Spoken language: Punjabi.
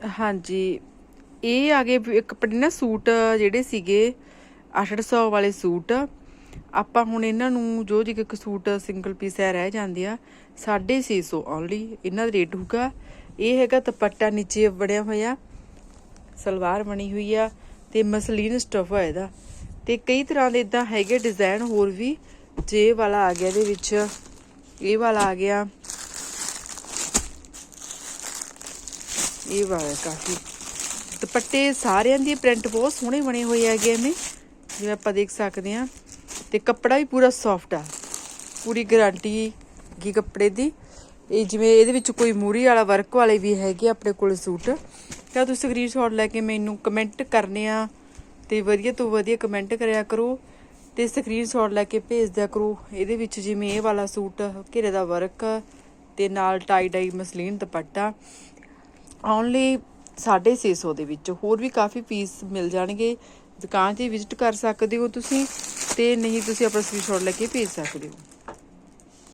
ਹਾਂਜੀ। ਇਹ ਆ ਗਏ ਵੀ ਇੱਕ ਆਪਣੇ ਨਾ ਸੂਟ ਜਿਹੜੇ ਸੀਗੇ 800 ਵਾਲੇ ਸੂਟ। ਆਪਾਂ ਹੁਣ ਇਹਨਾਂ ਨੂੰ ਜੋ ਜੀ ਇੱਕ ਸੂਟ ਸਿੰਗਲ ਪੀਸ ਹੈ, ਰਹਿ ਜਾਂਦੇ ਆ 650 ਓਨਲੀ ਇਹਨਾਂ ਦਾ ਰੇਟ ਹੋਊਗਾ। ਇਹ ਹੈਗਾ ਦੁਪੱਟਾ ਨੀਚੇ ਬੜਿਆ ਹੋਇਆ, ਸਲਵਾਰ ਬਣੀ ਹੋਈ ਆ ਤੇ ਮਸਲੀਨ ਸਟਫ ਆ ਇਹਦਾ। ਤੇ ਕਈ ਤਰ੍ਹਾਂ ਦੇ ਇਦਾਂ ਹੈਗੇ ਡਿਜ਼ਾਈਨ ਹੋਰ ਵੀ, ਜੇ ਵਾਲਾ ਆ ਗਿਆ ਇਹਦੇ ਵਿੱਚ, ਇਹ ਵਾਲਾ ਆ ਗਿਆ। ਇਹ ਵਾਲਾ ਕਾਫੀ। ਦੁਪੱਟੇ ਸਾਰਿਆਂ ਦੀ ਪ੍ਰਿੰਟ ਬਹੁਤ ਸੋਹਣੇ ਬਣੇ ਹੋਏ ਹੈਗੇ ਨੇ ਜਿਵੇਂ ਆਪਾਂ ਦੇਖ ਸਕਦੇ ਆ ਤੇ ਕੱਪੜਾ ਵੀ ਪੂਰਾ ਸੌਫਟ ਆ। ਪੂਰੀ ਗਾਰੰਟੀ ਕੀ ਕੱਪੜੇ ਦੀ। ਇਹ ਜਿਵੇਂ ਇਹਦੇ ਵਿੱਚ ਕੋਈ ਮੂਰੀ ਵਾਲਾ ਵਰਕ ਵਾਲੇ ਵੀ ਹੈਗੇ ਆ ਆਪਣੇ ਕੋਲ ਸੂਟ। ਤਾਂ ਤੁਸੀਂ ਸਕਰੀਨਸ਼ਾਟ ਲੈ ਕੇ ਮੈਨੂੰ ਕਮੈਂਟ ਕਰਨੇ ਆ ਤੇ ਵਧੀਆ ਤੋਂ ਵਧੀਆ ਕਮੈਂਟ ਕਰਿਆ ਕਰੋ। ਤੇ ਸਕਰੀਨਸ਼ਾਟ ਲੈ ਕੇ ਭੇਜ ਦਿਆ ਕਰੋ। ਇਹਦੇ ਵਿੱਚ ਜਿਵੇਂ ਇਹ ਵਾਲਾ ਸੂਟ ਘੇਰੇ ਦਾ ਵਰਕ ਤੇ ਨਾਲ tie dye muslin dupatta. Only 650 ਦੇ ਵਿੱਚ, ਹੋਰ ਵੀ ਕਾਫੀ ਪੀਸ ਮਿਲ ਜਾਣਗੇ। ਦੁਕਾਨ ਤੇ ਵਿਜ਼ਿਟ ਕਰ ਸਕਦੇ ਹੋ ਤੁਸੀਂ ਤੇ ਨਹੀਂ ਤੁਸੀਂ ਆਪਣਾ ਸਕਰੀਨਸ਼ਾਟ ਲੈ ਕੇ ਭੇਜ ਸਕਦੇ ਹੋ।